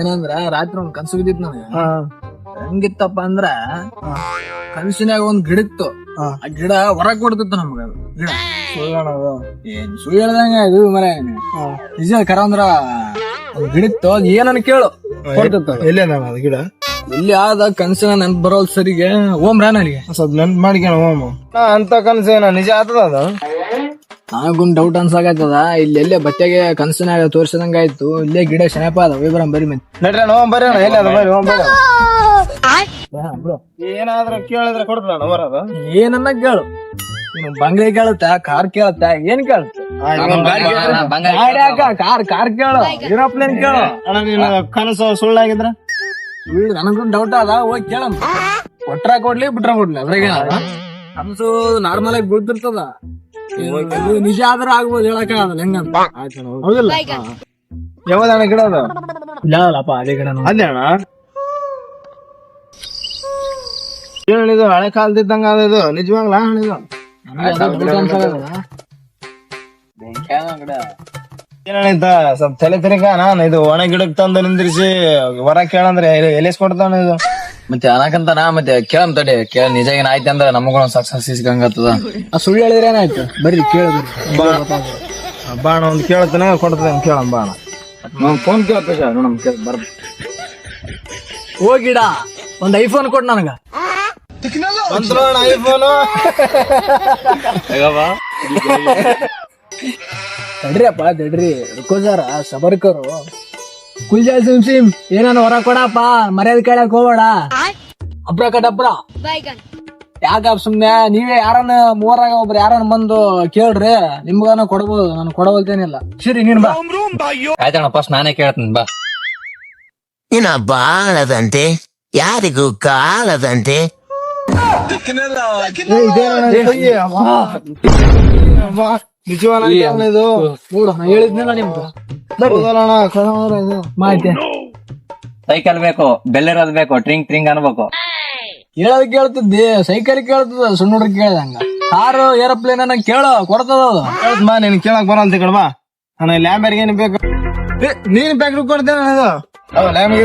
ಅದೇನಂದ್ರ ರಾತ್ರಿ ಒಂದ್ ಕನ್ಸು ಬಿದ್ದಿತ್ ನನಗೆ. ಹೆಂಗಿತ್ತಪ್ಪ ಅಂದ್ರ ಕನಸಿನಾಗ ಒಂದ್ ಗಿಡ ಇತ್ತು. ಆ ಗಿಡ ಹೊರಗ್ ಕೊಡ್ತಿತ್ತು ನಮ್ಗ ಗಿಡ. ಏನ್ ಸುಳ್ಳು ಹೇಳ್ದಂಗ ಇದು ಮರ. ನಿಜ ಕರ ಅಂದ್ರ ಒಂದ್ ಗಿಡ ಇತ್ತು ಅದ್ ಏನನ್ನ ಕೇಳು. ಕೊಡ್ತಿತ್ತು. ಎಲ್ಲೇ ಅದು ಗಿಡ? ಇಲ್ಲಿ ಆದ ಕನ್ಸಿನ ನೆನ್ಪ್ ಬರೋಲ್ ಸರಿಗೆ ಓಮ್ ರಾನ್ ಅಲ್ಲಿಗೆ. ಸ್ವಲ್ಪ ನೆನ್ಪು ಮಾಡ್ಕೊಣ ಓಮ್. ಅಂತ ಕನಸೇನ ನಿಜ ಆತದ ಅದು? ನನಗೊಂದ್ ಡೌಟ್ ಅನ್ಸಾಕತ್ತದ ಇಲ್ಲಿ ಎಲ್ಲೇ ಬಟ್ಟೆಗೆ ಕನಸಿನಾಗ ತೋರಿಸಿದಂಗ ಆಯ್ತು. ಇಲ್ಲೇ ಗಿಡ ಶನಪ ಅದ ವಿವರ ಬರಿ ಮತ್ತೆ. ನಡ್ರಿ ಹೋಮ್ ಬರ್ರಿ ಅಣ್ಣ. ಎಲ್ಲಿ ಅದು ಬರ್ರಿ. ಹೋಮ್ ಬರ್ರಿ ಏನಾದ್ರೂ ಕೇಳಿದ್ರೆ ಕೊಡ್ತಾನ ಬರೋದು. ಏನನ್ನ ಕೇಳು. ನೀನು ಬಂಗ್ಲೆ ಕೇಳುತ್ತ? ಕಾರ್ ಕೇಳುತ್ತ? ಏನ್ ಕೇಳು. ಕಾರ್ ಕಾರ್ ಕೇಳು. ಏರೋಪ್ಲೇನ್ ಕೇಳು. ಅಣ್ಣ ನೀನು ಕನಸು ಸುಳ್ಳಾಗಿದ್ರ? ನನಗೂ ಡೌಟ್ ಅದ. ಹೋಗಿ ಕೇಳ ಕೊಟ್ರ ಕೊಡ್ಲಿ ಬಿಟ್ರ ಕೊಡ್ಲಿ. ಅದ್ರಾಗ ಕನಸು ನಾರ್ಮಲ್ ಆಗಿ ಬೀಳ್ತಿರ್ತದ ನಿಜ ಆದ್ರ ಆಗ್ಬೋದು ಹೇಳಕ್ ಆಗಲ್ಲ ಹೆಂಗಂತ ಹೌದಿಲ್ಲ ಯಾವ್ದಣ್ಣ ಗಿಡ ಅದು? ಇಲ್ಲಪ್ಪ ಅದೇ ಗಿಡ ಅದೇ ಅಣ್ಣ. ಹೇಳಿದು ಇದು ಹಳೆ ಕಾಲದಿದ್ದಂಗ ಅದ ಇದು? ನಿಜವಾಗ್ಲ ಹೇಳಿದು ಸ್ವಲ್ಪ ತಲೆ ತಿರುಗ ನಾನು ಇದು ಒಣ ಗಿಡಕ್ ತಂದು ನಿಂದ್ರಿಸಿ ಹೊರ ಕೇಳಂದ್ರೆ ಎಲೆಸ್ ಕೊಡ್ತಾನ ಇದು. ಮತ್ತೆ ಅನ್ನಕಂತಾನ ಮತ್ತೆ ಕೇಳಮ್ ತಡಿ ಕೇಳ ನಿಜ ಏನ್ ಆಯ್ತು ಅಂದ್ರೆ ನಮಗೂ ಸಕ್ಸಸ್ ಸಿಗಂಗತ್ತದ ಆ ಸುಳ್ಳು ಹೇಳಿದ್ರೆ ಏನಾಯ್ತು? ಬರ್ರಿ ಕೇಳಿದ್ರಿ ಬಾಣ ಒಂದ್ ಕೇಳ್ತಾನೆ ಕೊಡ್ತಾನೆ ಕೇಳಂ ಬಾಣ ನಾವ್ ಫೋನ್ ಕೇಳ್ತೇವೆ ನೋಡಮ್ ಕೇಳ ಬರ್. ಹೋಗಿಡ ಒಂದ್ ಐಫೋನ್ ಕೊಡ್ ನನಗ. ಐಫೋನು? ತಡ್ರಿಯಪ್ಪ ತಡ್ರಿ. ರುಕೋಜಾರ ಸಬರ್ಕರು. ಕುಲ್ಜಾ ಸಿಮ್ ಸಿಮ್ ಏನಾನ ಹೊರ ಕೊಡಪ್ಪ ಮರ್ಯಾದೆ ಕೇಳಕ್ ಹೋಗ್ಬೇಡ. ಅಬ್ರ ಕಟಬ್ರ ಯಾಕ ಸುಮ್ನೆ ನೀವೇ ಯಾರನ್ನ ಮೂವರಾಗ ಒಬ್ರು ಯಾರನ್ನ ಬಂದು ಕೇಳ್ರಿ ನಿಮ್ಗಾನ ಕೊಡ್ಬೋದು ನಾನು ಕೊಡವಲ್ತೇನಿಲ್ಲ. ಸರಿ ನೀನ್ ಬಾ. ಆಯ್ತಣ್ಣ ಫಸ್ಟ್ ನಾನೇ ಕೇಳ್ತೀನಿ ಬಾ. ಇನ್ನ ಬಾಳದಂತೆ ಯಾರಿಗೂ ಕಾಳದಂತೆ ನಿಜವಾನ ಇದು ನೋಡು ಹೇಳಿದ್ನಿಲ್ಲ ಇದು. ಮಾಹಿತಿ. ಸೈಕಲ್ ಬೇಕು ಬೆಲ್ಲಿರೋದ್ ಬೇಕು ಟ್ರಿಂಗ್ ಟ್ರಿಂಗ್ ಅನ್ಬೇಕು. ಹೇಳದ್ ಕೇಳ್ತಿದ್ದಿ ಸೈಕಲ್ ಕೇಳ್ತದ ಸಣ್ಣ ಹುಡುಗ ಕೇಳ್ದಂಗ. ಕಾರು ಏರೋಪ್ಲೇನ್ ಅನ್ನ ಕೇಳೋ ಕೊಡ್ತದ ಅದು. ಹೇಳ್ತ್ ಬಾ ನಿನ್ ಕೇಳಕ್ ಬರಲ್ತಿ ಕಡ ಬಾ. ನಾನು ಲ್ಯಾಂಬರ್ಗೆ ಏನ್ ಬೇಕು. ಏ, ನೀನ್ ಪ್ಯಾಕ್ ಕೊಡ್ತೇನೆ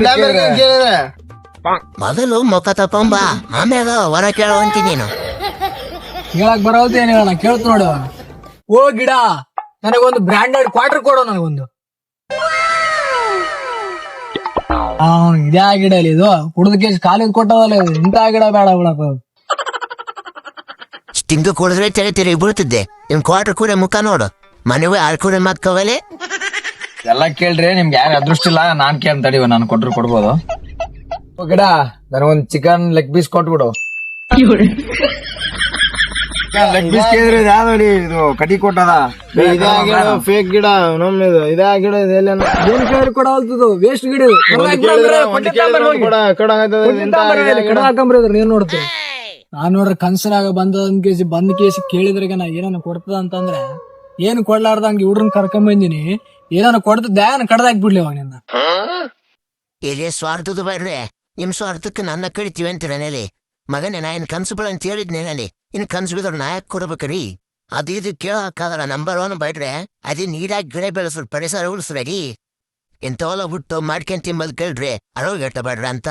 ಲ್ಯಾಂಬರ್ಗೆ ಕೇಳಿದ್ರೆ. ಮೊದಲು ಮುಖ ತಕೊಂಬ ಆಮ್ಯಾಗ ಹೊರ ಕೇಳುವಂತಿ ನೀನು. ಕೇಳಕ್ ಬರೋದು ಏನ್ ಹೇಳೋಣ? ಕೇಳ್ತು ನೋಡು. ಓ ಗಿಡ ನನಗೊಂದು ಬ್ರಾಂಡೆಡ್ ಕ್ವಾರ್ಟರ್ ಕೊಡು ನನಗೊಂದು. ಅವ್ನು ಇದೇ ಗಿಡ ಇಲ್ಲಿ ಇದು. ಕುಡ್ದ ಕೇಸ್ ಕಾಲಿಗೆ ಕೊಟ್ಟದಲ್ಲ ಇದು. ಇಂಥ ಗಿಡ ಬೇಡ ಬಿಡಪ್ಪ ಸ್ಟಿಂಗ್ ಕುಡಿದ್ರೆ ತೆರೆ ತೆರೆ ಬೀಳ್ತಿದ್ದೆ. ನಿಮ್ ಕ್ವಾರ್ಟರ್ ಕೂಡ ಮುಖ ನೋಡು. ಮನೆಗೆ ಆರ್ ಕೂಡ ಮಾತ್ಕೋವಲೆ ಎಲ್ಲ ಕೇಳ್ರಿ ನಿಮ್ಗೆ ಯಾರು ಅದೃಷ್ಟ ಇಲ್ಲ ನಾನ್ ಕೇಳ್ ತಡಿವ ನಾನು ಕೊಟ್ರು ಕೊಡ್ಬೋದು. ಓ ಗಿಡ ನನಗೊಂದು ಚಿಕನ್ ಲೆಗ್ ಪೀಸ್ ಕೊಟ್ಬಿಡು. ಲೆಗ್ ಪೀಸ್ ಕೇಳಿದ್ರೆ ಇದು ಯಾವ್ದು ಇದು ಕಟಿ ಕೊಟ್ಟದ? ಇದೇ ಗಿಡ ಫೇಕ್ ಗಿಡ ನಮ್ದು ಇದು ಇದೇ ಗಿಡ ಇದೆಲ್ಲ ಏನ್ ಕೇಳಿ ಕೊಡವಲ್ತದು ವೇಸ್ಟ್ ಗಿಡ ಇದು. ಒಂದು ಕೇಳಿದ್ರೆ ಕೊಡ ಇದೇ ಗಿಡ. ಕಡ ಹಾಕಂಬ್ರಿದ್ರ ನೀವ್ ನೋಡ್ತೀರಿ ನಾನ್ ನೋಡ್ರಿ ಕನ್ಸನಾಗ ಬಂದ ಕೇಸಿ ಬಂದ್ ಕೇಸಿ ಕೇಳಿದ್ರಿಗೆ ನಾ ಏನಾನ ಕೊಡ್ತದ ಅಂತಂದ್ರೆ ಏನ್ ಕೊಡ್ಲಾರ್ದಂಗ ಹುಡ್ರನ್ ಕರ್ಕೊಂಡ್ ಬಂದಿನಿ. ಏನಾನ ಕೊಡ್ತದ ದಾನ ಕಡ್ದಾಕ್ ಬಿಡ್ಲಿ ಅವಾಗ ನಿನ್ನ ಇದೇ ಸ್ವಾರ್ಥದ ಬರ್ರೆ. ನಿಮ್ ಸ್ವಾರ್ಥಕ್ಕೆ ನನ್ನ ಕಡಿತೀವಿ ಅಂತೀರ ನೆಲೆ? ಮಗನೇ, ನಾ ಇನ್ ಕನ್ಸು ಬೀಳ ಅಂತ ಹೇಳಿದ್ನೆ ನಲ್ಲಿ ಇನ್ ಕನ್ಸು ಬಿದ್ರೆ ನಾಯಕ್ ಕೊಡ್ಬೇಕ್ರಿ ಅದು ಇದು ಕೇಳಕ್ಕಾಗಲ್ಲ ನಂಬರ್ ಒನ್ ಬೈಟ್ರೆ ಅದೇ ನೀರಾಗಿ ಗಿಡ ಬೆಳೆಸ್ರು ಪರಿಸರ ಉಳಿಸ್ರಿ ಇಂಥವೆಲ್ಲ ಬಿಟ್ಟು ಮಾಡ್ಕೊಂಡ್ ತಿಂಬದ್ ಕೇಳ್ರಿ ಅರೋಗ್ಯಟ ಬೇಡ್ರ ಅಂತ.